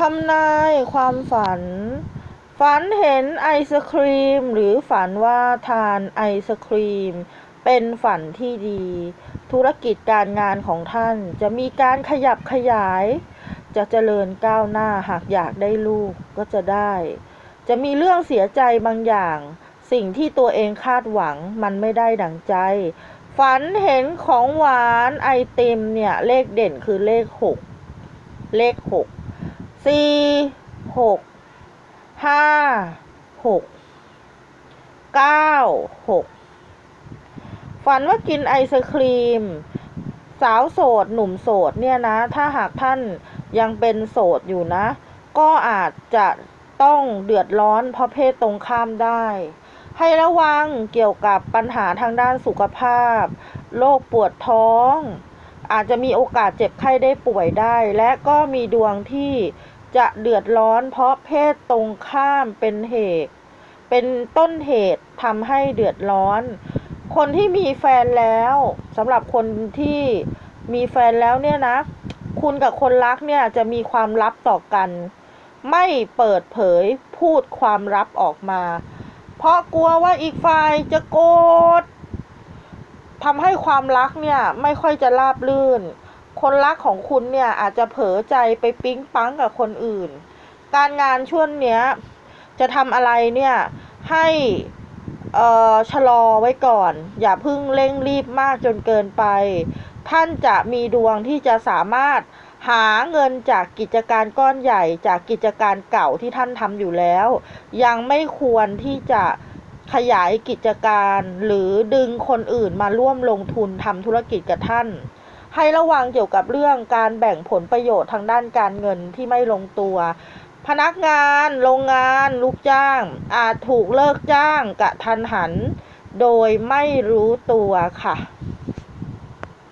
ทำนายความฝัน ฝันเห็นไอศครีม หรือฝันว่าทานไอศครีม เป็นฝันที่ดี ธุรกิจการงานของท่านจะมีการขยับขยาย จะเจริญก้าวหน้าหากอยากได้ลูกก็จะได้ จะมีเรื่องเสียใจบางอย่าง สิ่งที่ตัวเองคาดหวังมันไม่ได้ดังใจ ฝันเห็นของหวานไอติมเนี่ยเลขเด่นคือเลขหกเลขหก สี่หกห้าหกเก้าหกฝันว่ากินไอศครีม สาวโสด หนุ่มโสดเนี่ยนะ ถ้าหากท่านยังเป็นโสดอยู่นะ ก็อาจจะต้องเดือดร้อนเพราะเพศตรงข้ามได้ ให้ระวังเกี่ยวกับปัญหาทางด้านสุขภาพ โรคปวดท้อง อาจจะมีโอกาสเจ็บไข้ได้ป่วยได้ และก็มีดวงที่ จะเดือดร้อนเพราะเพศตรงข้ามเป็นเหตุ เป็นต้นเหตุทำให้เดือดร้อน คนที่มีแฟนแล้วสำหรับคนที่มีแฟนแล้วเนี่ยนะ คุณกับคนรักเนี่ยจะมีความลับต่อกัน ไม่เปิดเผยพูดความลับออกมา เพราะกลัวว่าอีกฝ่ายจะโกรธทำให้ความรักเนี่ยไม่ค่อยจะราบรื่น คนรักของคุณเนี่ยอาจจะเผลอใจไปปิ๊งปังกับคนอื่น การงานช่วงเนี้ยจะทำอะไรเนี่ยให้เอ่อชะลอไว้ก่อน อย่าเพิ่งเร่งรีบมากจนเกินไป ท่านจะมีดวงที่จะสามารถหาเงินจากกิจการก้อนใหญ่จากกิจการเก่าที่ท่านทำอยู่แล้ว ยังไม่ควรที่จะขยายกิจการ หรือดึงคนอื่นมาร่วมลงทุนทำธุรกิจกับท่าน ให้ระวังเกี่ยวกับเรื่องการแบ่งผลประโยชน์ทางด้านการเงินที่ไม่ลงตัว พนักงานโรงงานลูกจ้าง อาจถูกเลิกจ้างกะทันหัน โดยไม่รู้ตัวค่ะ